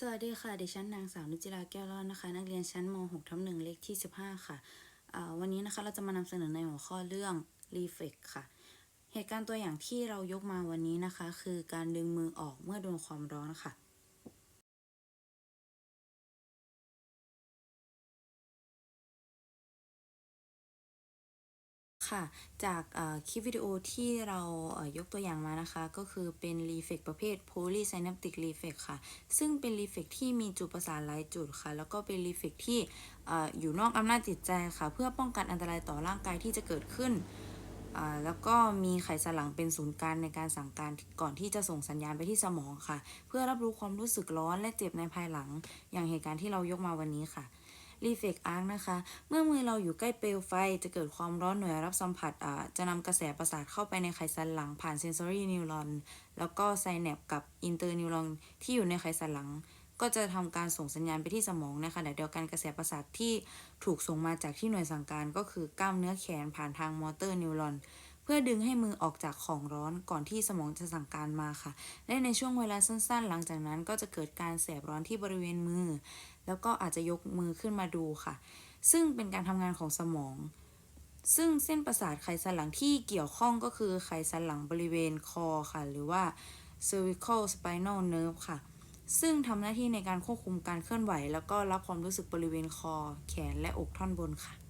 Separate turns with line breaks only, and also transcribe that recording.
สวัสดีค่ะ ดิฉันนางสาวนุจิราแก้วรอดนะคะ นักเรียนชั้นม .6 ทับหนึ่งเลขที่ 15 ค่ะวันนี้นะคะเราจะมานำเสนอในหัวข้อเรื่อง reflex ค่ะ เหตุการณ์ตัวอย่างที่เรายกมาวันนี้นะคะ คือการดึงมือออกเมื่อโดนความร้อนค่ะ ค่ะ จากคลิปวิดีโอที่เรายกตัวอย่างมานะคะ ก็คือเป็น reflex ประเภท polysynaptic reflex ค่ะ ซึ่งเป็น reflex ที่มีจุดประสานหลายจุดค่ะ แล้วก็เป็น reflex ที่อยู่นอกอำนาจจิตใจค่ะ เพื่อป้องกันอันตรายต่อร่างกายที่จะเกิดขึ้น แล้วก็มีไขสันหลังเป็นศูนย์กลางในการสั่งการก่อนที่จะส่งสัญญาณไปที่สมองค่ะ เพื่อรับรู้ความรู้สึกร้อนและเจ็บในภายหลัง อย่างเหตุการณ์ที่เรายกมาวันนี้ค่ะ รีเฟกอาร์นะคะ เมื่อมือเราอยู่ใกล้เปลวไฟ จะเกิดความร้อนหน่วยรับสัมผัสอ่าจะนำกระแสประสาทเข้าไปในไขสันหลังผ่านเซนซอรี่นิวรอนแล้วก็ไซแนปกับอินเตอร์นิวรอนที่อยู่ในไขสันหลัง ก็จะทำการส่งสัญญาณไปที่สมองในขณะเดียวกันกระแสประสาทที่ถูกส่งมาจากที่หน่วยสั่งการ ก็คือกล้ามเนื้อแขนผ่านทางมอเตอร์นิวรอน เพื่อดึงให้มือออกจากของร้อนก่อนที่สมองจะสั่งการมาค่ะ และในช่วงเวลาสั้นๆ หลังจากนั้นก็จะเกิดการแสบร้อนที่บริเวณมือ แล้วก็อาจจะยกมือขึ้นมาดูค่ะ ซึ่งเป็นการทำงานของสมอง ซึ่งเส้นประสาทไขสันหลังที่เกี่ยวข้องก็คือไขสันหลังบริเวณคอค่ะ หรือว่า cervical spinal nerve ค่ะซึ่งทำหน้าที่ในการควบคุมการเคลื่อนไหว แล้วก็รับความรู้สึกบริเวณคอ แขนและอกท่อนบนค่ะ